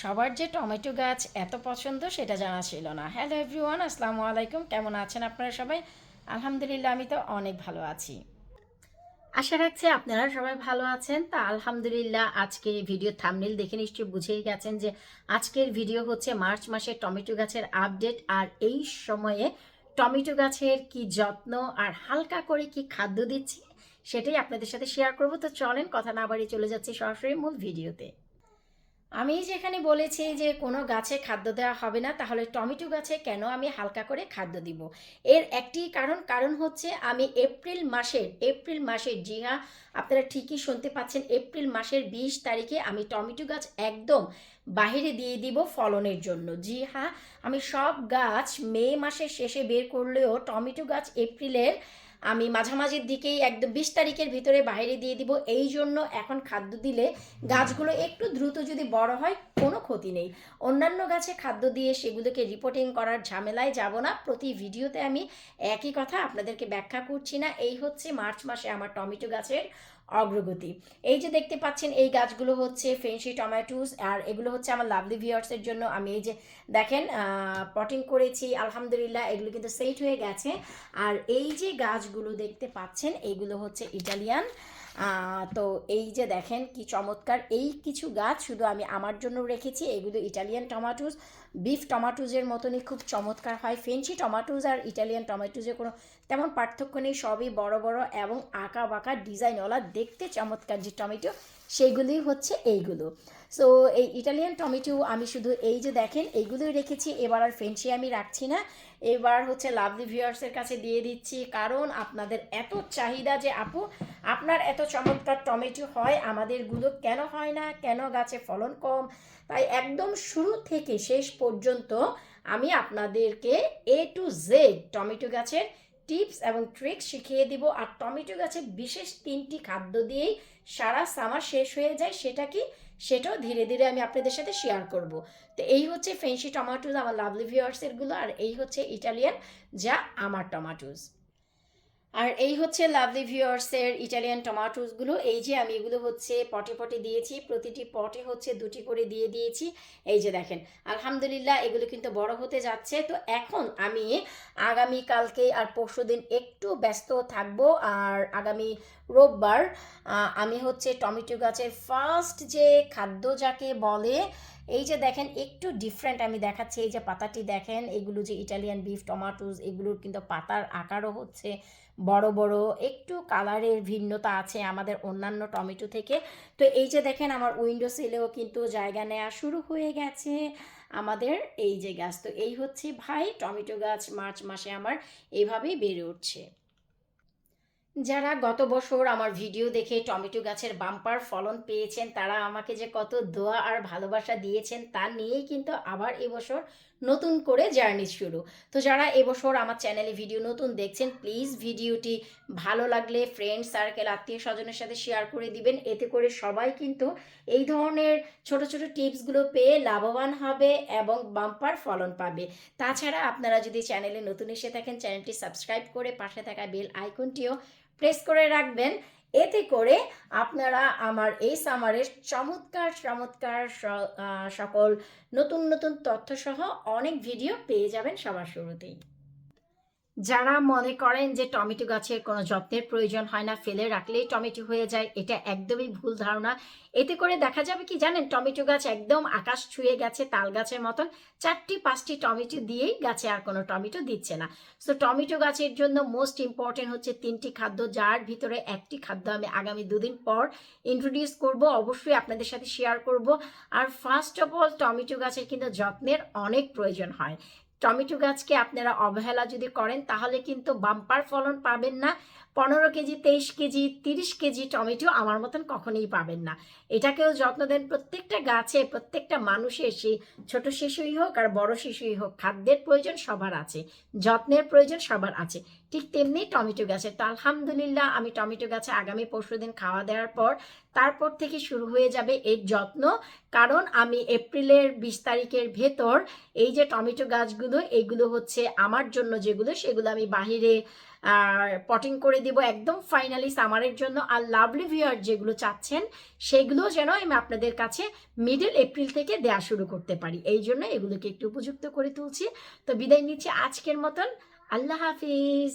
সবার যে টমেটো গাছ এত পছন্দ সেটা জানা ছিল না। হ্যালো এভরিওয়ান আসসালামু আলাইকুম। কেমন আছেন আপনারা সবাই? আলহামদুলিল্লাহ, আমি তো অনেক ভালো আছি। আশা রাখছি আপনারা সবাই ভালো আছেন। তা আলহামদুলিল্লাহ, আজকে ভিডিও থামনেল দেখে নিশ্চয়ই বুঝেই গেছেন যে আজকের ভিডিও হচ্ছে মার্চ মাসে টমেটো গাছের আপডেট আর এই সময়ে টমেটো গাছের কি যত্ন আর হালকা করে কি খাদ্য দিচ্ছি সেটাই আপনাদের সাথে শেয়ার করব। তো চলেন, কথা না বাড়িয়ে চলে যাচ্ছি সরাসরি মূল ভিডিওতে। আমি যেখানে বলেছি যে কোনো গাছে খাদ্য দেওয়া হবে না, তাহলে টমেটো গাছে কেন আমি হালকা করে খাদ্য দিব? এর একটি কারণ কারণ হচ্ছে আমি এপ্রিল মাসের এপ্রিল মাসের, জি হ্যাঁ আপনারা ঠিকই শুনতে পাচ্ছেন, এপ্রিল মাসের বিশ তারিখে আমি টমেটো গাছ একদম বাহিরে দিয়ে দিব ফলনের জন্য। জি হ্যাঁ আমি সব গাছ মে মাসের শেষে বের করলেও টমেটো গাছ এপ্রিলের আমি মাঝামাঝির দিকেই একদম বিশ তারিখের ভিতরে বাইরে দিয়ে দিব। এই জন্য এখন খাদ্য দিলে গাছগুলো একটু দ্রুত যদি বড় হয়, কোনো ক্ষতি নেই। অন্যান্য গাছে খাদ্য দিয়ে সেগুলোকে রিপোর্টিং করার ঝামেলায় যাব না। প্রতি ভিডিওতে আমি একই কথা আপনাদেরকে ব্যাখ্যা করছি না। এই হচ্ছে মার্চ মাসে আমার টমেটো গাছের অগ্রগতি। এই যে দেখতে পাচ্ছেন, এই গাছগুলো হচ্ছে ফেন্সি টমেটোস আর এগুলো হচ্ছে আমার লাভলি ভিউয়ার্সের জন্য আমি এই যে দেখেন পটিং করেছি, আলহামদুলিল্লাহ, এগুলো কিন্তু সেট হয়ে গেছে। আর এই যে গাছগুলো দেখতে পাচ্ছেন, এগুলো হচ্ছে ইটালিয়ান তো এই যে দেখেন কি চমৎকার। এই কিছু গাছ শুধু আমি আমার জন্য রেখেছি। এগুলো ইটালিয়ান টমাটোস বিফ টমাটোজের মতনই খুব চমৎকার হয়। ফেন্সি টমাটোজ আর ইটালিয়ান টমাটোজের কোনো তেমন পার্থক্য নেই। সবই বড় বড় এবং আঁকা বাঁকা ডিজাইনওয়ালা দেখতে চমৎকার যে টমেটো সেইগুলি হচ্ছে এইগুলো। সো এই ইটালিয়ান টমেটো আমি শুধু এই যে দেখেন, এইগুলোই রেখেছি। এবার আর ফেন্সি আমি রাখছি না। এবার হচ্ছে লাভলি ভিউয়ার্সের কাছে দিয়ে দিচ্ছি, কারণ আপনাদের এত চাহিদা যে আপু, আপনার এত চমৎকার টমেটো হয়, আমাদেরগুলো কেন হয় না? কেন গাছে ফলন কম? তাই একদম শুরু থেকে শেষ পর্যন্ত আমি আপনাদেরকে এ টু জেড টমেটো গাছের টিপস এবং ট্রিক্স শিখিয়ে দিব। আর টমেটো গাছে বিশেষ তিনটি খাদ্য দিয়েই সারা সামার শেষ হয়ে যায়, সেটা কি? সেটাও ধীরে ধীরে আমি আপনাদের সাথে শেয়ার করব। তো এই হচ্ছে ফেন্সি টমাটোজ আমার লাভলি ভিউয়ার্সেরগুলো আর এই হচ্ছে ইটালিয়ান যা আমার টমাটোজ আর এই হচ্ছে লাভলি ভিউয়ার্সের ইটালিয়ান টমাটোসগুলো এই যে আমি এগুলো হচ্ছে পটে পটে দিয়েছি, প্রতিটি পটে হচ্ছে দুটি করে দিয়ে দিয়েছি। এই যে দেখেন, আলহামদুলিল্লাহ এগুলো কিন্তু বড় হতে যাচ্ছে। তো এখন আমি আগামী কালকে আর পরশু দিন একটু ব্যস্ত থাকব। আর আগামী রোববার আমি হচ্ছে টমেটো গাছের ফার্স্ট যে খাদ্য যাকে বলে এই যে দেখেন, একটু ডিফারেন্ট আমি দেখাচ্ছি। এই যে পাতাটি দেখেন, এগুলো যে ইটালিয়ান বিফ টমাটোস এগুলোর কিন্তু পাতার আকারও হচ্ছে বড় বড়, একটু কালারের ভিন্নতা আছে আমাদের অন্যান্য টমেটো থেকে। তো এই যে দেখেন, আমার উইন্ডো সিলেও কিন্তু জায়গা নেওয়া শুরু হয়ে গেছে আমাদের এই যে গাছ। তো এই হচ্ছে ভাই, টমেটো গাছ মার্চ মাসে আমার এইভাবেই বেড়ে উঠছে। যারা গত বছর আমার ভিডিও দেখে টমেটো গাছের বাম্পার ফলন পেয়েছেন, তারা আমাকে যে কত দোয়া আর ভালোবাসা দিয়েছেন, তা নিয়েই কিন্তু আবার এবছর নতুন করে জার্নি শুরু। তো যারা এবছর আমার চ্যানেলে ভিডিও নতুন দেখছেন, প্লিজ ভিডিওটি ভালো লাগলে ফ্রেন্ড সার্কেল আত্মীয় স্বজনের সাথে শেয়ার করে দিবেন। এতে করে সবাই কিন্তু এই ধরনের ছোট ছোট টিপসগুলো পেয়ে লাভবান হবে এবং বাম্পার ফলন পাবে। তাছাড়া আপনারা যদি চ্যানেলে নতুন এসে থাকেন, চ্যানেলটি সাবস্ক্রাইব করে পাশে থাকা বেল আইকনটিও প্রেস করে রাখবেন। এতে করে আপনারা আমার এই সামারের চমৎকার চমৎকার সকল নতুন নতুন তথ্যসহ অনেক ভিডিও পেয়ে যাবেন সবার শুরুতেই। যারা মনে করেন যে টমেটো গাছের কোনো যত্নের প্রয়োজন হয় না, ফেলে রাখলেই টমেটো হয়ে যায়, এটা একদমই ভুল ধারণা। এতে করে দেখা যাবে কি জানেন, টমেটো গাছ একদম আকাশ ছুঁয়ে গেছে তাল গাছের মতন, চারটি পাঁচটি টমেটো দিয়েই গাছে আর কোনো টমেটো দিচ্ছে না। সো টমেটো গাছের জন্য মোস্ট ইম্পর্টেন্ট হচ্ছে তিনটি খাদ্য, যার ভিতরে একটি খাদ্য আমি আগামী দুদিন পর ইন্ট্রোডিউস করব, অবশ্যই আপনাদের সাথে শেয়ার করব। আর ফার্স্ট অফ অল টমেটো গাছের কিন্তু যত্নের অনেক প্রয়োজন হয়। টমেটো গাছকে আপনারা অবহেলা যদি করেন তাহলে কিন্তু বাম্পার ফলন পাবেন না। পনেরো কেজি, তেইশ কেজি, তিরিশ কেজি টমেটো আমার মতন কখনোই পাবেন না। এটাকেও যত্ন দেন প্রত্যেকটা গাছে, প্রত্যেকটা মানুষের সেই ছোট শিশুই হোক আর বড় শিশুই হোক, খাদ্যের প্রয়োজন সবার আছে, যত্নের প্রয়োজন সবার আছে। ঠিক তেমনি টমেটো গাছের তো আলহামদুলিল্লাহ আমি টমেটো গাছে আগামী পরশু দিন খাওয়া দেওয়ার পর, তারপর থেকে শুরু হয়ে যাবে এর যত্ন। কারণ আমি এপ্রিলের বিশ তারিখের ভেতর এই যে টমেটো গাছগুলো এইগুলো হচ্ছে আমার জন্য যেগুলো, সেগুলো আমি বাহিরে পটিং করে দিব একদম ফাইনালি সামারের জন্য। আর লাভলি ভিউয়ার যেগুলো চাচ্ছেন, সেগুলো যেন আমি আপনাদের কাছে মিডল এপ্রিল থেকে দেয়া শুরু করতে পারি। এই জন্য এগুলোকে একটু উপযুক্ত করে তুলছি। তো বিদায় নিচ্ছি আজকের মতন। আল্লাহ হাফিজ।